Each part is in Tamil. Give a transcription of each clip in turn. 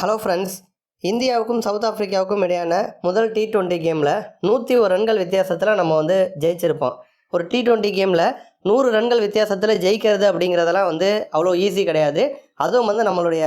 ஹலோ ஃப்ரெண்ட்ஸ் இந்தியாவுக்கும் சவுத் ஆஃப்ரிக்காவுக்கும் இடையான முதல் டி டுவெண்ட்டி கேமில் நூற்றி ஒரு ரன்கள் வித்தியாசத்தில் நம்ம வந்து ஜெயிச்சிருப்போம். ஒரு டி டுவெண்ட்டி கேமில் நூறு ரன்கள் வித்தியாசத்தில் ஜெயிக்கிறது அப்படிங்கிறதெல்லாம் வந்து அவ்வளோ ஈஸி கிடையாது. அதுவும் வந்து நம்மளுடைய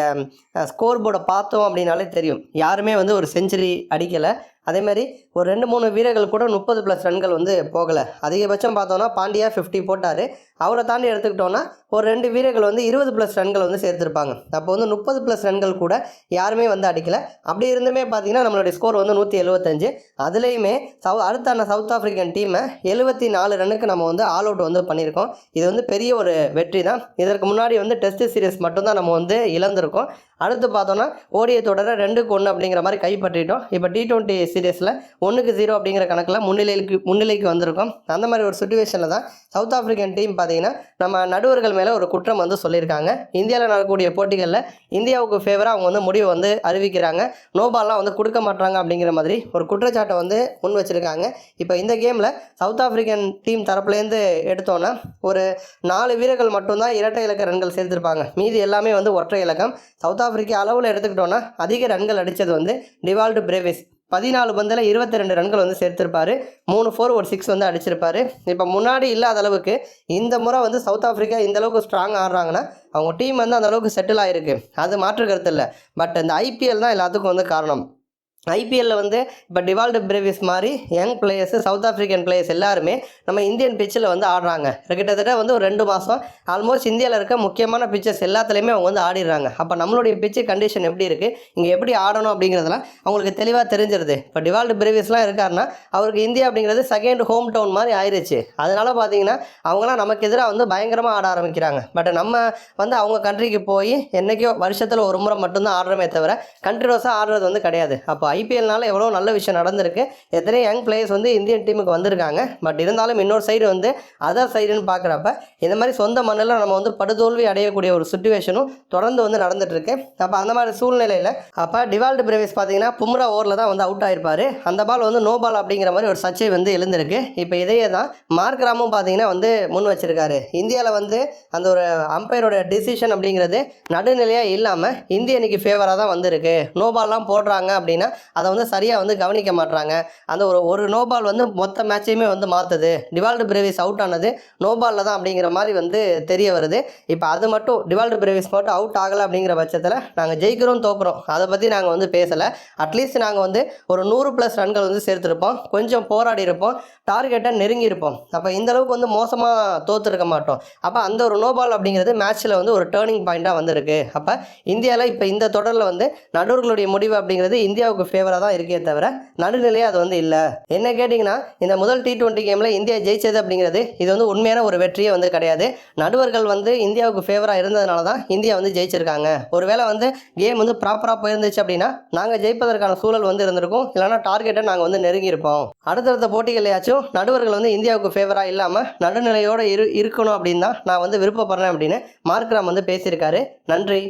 ஸ்கோர் போர்டை பார்த்தோம் அப்படின்னாலே தெரியும். யாருமே வந்து ஒரு செஞ்சுரி அடிக்கலை. அதே மாதிரி ஒரு ரெண்டு மூணு வீரர்கள் கூட முப்பது ப்ளஸ் ரன்கள் வந்து போகலை. அதிகபட்சம் பார்த்தோன்னா பாண்டியா ஃபிஃப்டி போட்டார். அவரை தாண்டி எடுத்துக்கிட்டோன்னா ஒரு ரெண்டு வீரர்கள் வந்து இருபது ப்ளஸ் ரன்கள் வந்து சேர்த்துருப்பாங்க. அப்போ வந்து முப்பது ப்ளஸ் ரன்கள் கூட யாருமே வந்து அடிக்கலை. அப்படி இருந்துமே பார்த்தீங்கன்னா நம்மளுடைய ஸ்கோர் வந்து நூற்றி எழுபத்தஞ்சு அதுலேயுமே சவு அடுத்தான சவுத் ஆஃப்ரிக்கன் டீமை எழுபத்தி நாலு ரன்னுக்கு நம்ம வந்து ஆல் அவுட் வந்து பண்ணியிருக்கோம். இது வந்து பெரிய ஒரு வெற்றி தான். இதற்கு முன்னாடி வந்து டெஸ்ட் சீரிஸ் மட்டும்தான் நம்ம வந்து இழந்திருக்கோம். அடுத்து பார்த்தோன்னா ஓடிய தொடரை ரெண்டுக்கு ஒன்று அப்படிங்கிற மாதிரி கைப்பற்றிட்டோம். இப்போ டி டுவெண்ட்டி சீரியஸில் ஒன்றுக்கு ஜீரோ அப்படிங்கிற கணக்கில் முன்னிலைக்கு முன்னிலைக்கு வந்திருக்கோம். அந்த மாதிரி ஒரு சுச்சுவேஷனில் தான் சவுத் ஆஃப்ரிக்கன் டீம் பார்த்தீங்கன்னா நம்ம நடுவர்கள் மேலே ஒரு குற்றம் வந்து சொல்லியிருக்காங்க. இந்தியாவில் நடக்கக்கூடிய போட்டிகளில் இந்தியாவுக்கு ஃபேவராக அவங்க வந்து முடிவு வந்து அறிவிக்கிறாங்க. நோபால்லாம் வந்து கொடுக்க மாட்டாங்க அப்படிங்கிற மாதிரி ஒரு குற்றச்சாட்டை வந்து முன் வச்சுருக்காங்க. இப்போ இந்த கேமில் சவுத் ஆஃப்ரிக்கன் டீம் தரப்புலேருந்து எடுத்தோன்னா ஒரு நாலு வீரர்கள் மட்டும்தான் இரட்டை இலக்க ரன்கள் சேர்த்துருப்பாங்க. மீதி எல்லாமே வந்து ஒற்றை இலக்கம். சவுத் ஆஃப்ரிக்கா அளவில் எடுத்துக்கிட்டோன்னா அதிக ரன்கள் அடித்தது வந்து டிவால்டு பிரேவிஸ் பதினாலு பந்தில் இருபத்தி ரெண்டு ரன்கள் வந்து சேர்த்திருப்பார். மூணு ஃபோர் ஒரு சிக்ஸ் வந்து அடிச்சிருப்பார். இப்போ முன்னாடி இல்லாத அளவுக்கு இந்த முறை வந்து சவுத் ஆஃப்ரிக்கா இந்த அளவுக்கு ஸ்ட்ராங் ஆடுறாங்கன்னா அவங்க டீம் வந்து அந்த அளவுக்கு செட்டில் ஆகிருக்கு அது மாற்று கருத்து இல்லை. பட் இந்த ஐபிஎல் தான் எல்லாத்துக்கும் வந்து காரணம். ஐபிஎல்லில் வந்து இப்போ டிவால்டு பிரேவிஸ் மாதிரி young players South African players எல்லாருமே நம்ம இந்தியன் பிச்சில் வந்து ஆடுறாங்க. கிட்டத்தட்ட வந்து ஒரு ரெண்டு மாதம் ஆல்மோஸ்ட் இந்தியாவில் இருக்க முக்கியமான பிச்சர்ஸ் எல்லாத்துலேயுமே அவங்க வந்து ஆடிடுறாங்க. அப்போ நம்மளுடைய பிச்சு கண்டிஷன் எப்படி இருக்குது இங்கே எப்படி ஆடணும் அப்படிங்கிறதுலாம் அவங்களுக்கு தெளிவாக தெரிஞ்சிருது. இப்போ டிவால்டு பிரேவிஸ்லாம் இருக்காருன்னா அவருக்கு இந்தியா அப்படிங்கிறது செகண்ட் ஹோம் டவுன் மாதிரி ஆயிடுச்சு அதனால் பார்த்தீங்கன்னா அவங்களாம் நமக்கு எதிராக வந்து பயங்கரமாக ஆட ஆரம்பிக்கிறாங்க. பட் நம்ம வந்து அவங்க கண்ட்ரிக்கு போய் என்றைக்கோ வருஷத்தில் ஒரு முறை மட்டும்தான் ஆடுறோமே தவிர கண்ட்ரினோஸாக ஆடுறது வந்து கிடையாது. அப்போ ஐபிஎல்னால எவ்வளோ நல்ல விஷயம் நடந்திருக்கு. எத்தனை யங் பிளேயர்ஸ் வந்து இந்தியன் டீமுக்கு வந்திருக்காங்க. பட் இருந்தாலும் இன்னொரு சைடு வந்து அதர் சைடுன்னு பார்க்குறப்ப இந்த மாதிரி சொந்த மண்ணில் நம்ம வந்து படுதோல்வி அடையக்கூடிய ஒரு சுச்சுவேஷனும் தொடர்ந்து வந்து நடந்துட்டுருக்கு. அப்போ அந்த மாதிரி சூழ்நிலையில் அப்போ டிவால்டு பிரேவிஸ் பார்த்தீங்கன்னா பும்ரா ஓவரில் தான் வந்து அவுட் ஆயிருப்பார். அந்த பால் வந்து நோ பால் அப்படிங்கிற மாதிரி ஒரு சர்ச்சை வந்து எழுந்திருக்கு. இப்போ இதையே தான் மார்க் ராமும் பார்த்தீங்கன்னா வந்து முன் வச்சிருக்காரு. இந்தியாவில் வந்து அந்த ஒரு அம்பையரோட டிசிஷன் அப்படிங்கிறது நடுநிலையாக இல்லாமல் இந்திய அணிக்கு ஃபேவராக தான் வந்திருக்கு. நோ பால்லாம் போடுறாங்க அப்படின்னா அதை வந்து சரியாக வந்து கவனிக்க மாட்றாங்க. அந்த ஒரு ஒரு நோ பால் வந்து மொத்த மேட்சையுமே வந்து மாற்றுது டிவால்டு பிரேவிஸ் அவுட் ஆனது நோபாலில் தான் அப்படிங்கிற மாதிரி வந்து தெரிய வருது. இப்போ அது மட்டும் டிவால்டு பிரேவிஸ் மட்டும் அவுட் ஆகலை அப்படிங்கிற பட்சத்தில் நாங்கள் ஜெயிக்கிறோம் தோக்குறோம். அதை பற்றி நாங்கள் வந்து பேசலை. அட்லீஸ்ட் நாங்கள் வந்து ஒரு நூறு ப்ளஸ் ரன்கள் வந்து சேர்த்துருப்போம். கொஞ்சம் போராடி இருப்போம். டார்கெட்டை நெருங்கி இருப்போம். அப்போ இந்த அளவுக்கு வந்து மோசமாக தோற்றுருக்க மாட்டோம். அப்போ அந்த ஒரு நோ பால் அப்படிங்கிறது மேட்ச்சில் வந்து ஒரு டேர்னிங் பாயிண்ட்டாக வந்திருக்கு. அப்போ இந்தியாவில் இப்போ இந்த தொடரில் வந்து நடுவர்களுடைய முடிவு அப்படிங்கிறது இந்தியாவுக்கு ஃபேவராக தான் இருக்கே தவிர நடுநிலையே அது வந்து இல்லை. என்ன கேட்டிங்கன்னா இந்த முதல் டி டுவெண்ட்டி கேமில் இந்தியா ஜெயிச்சது அப்படிங்கிறது இது வந்து உண்மையான ஒரு வெற்றியே வந்து கிடையாது. நடுவர்கள் வந்து இந்தியாவுக்கு ஃபேவராக இருந்ததுனால தான் இந்தியா வந்து ஜெயிச்சிருக்காங்க. ஒருவேளை வந்து கேம் வந்து ப்ராப்பராக போயிருந்துச்சு அப்படின்னா நாங்கள் ஜெயிப்பதற்கான சூழல் வந்து இருந்திருக்கும். இல்லைனா டார்கெட்டை நாங்கள் வந்து நெருங்கியிருப்போம் அடுத்தடுத்த போட்டிகளையாச்சும் நடுவர்கள் வந்து இந்தியாவுக்கு ஃபேவராக இல்லாமல் நடுநிலையோடு இரு இருக்கணும் அப்படின்னு தான் நான் வந்து விருப்பப்படுறேன் அப்படின்னு மார்க்ராம் வந்து பேசியிருக்காரு. நன்றி.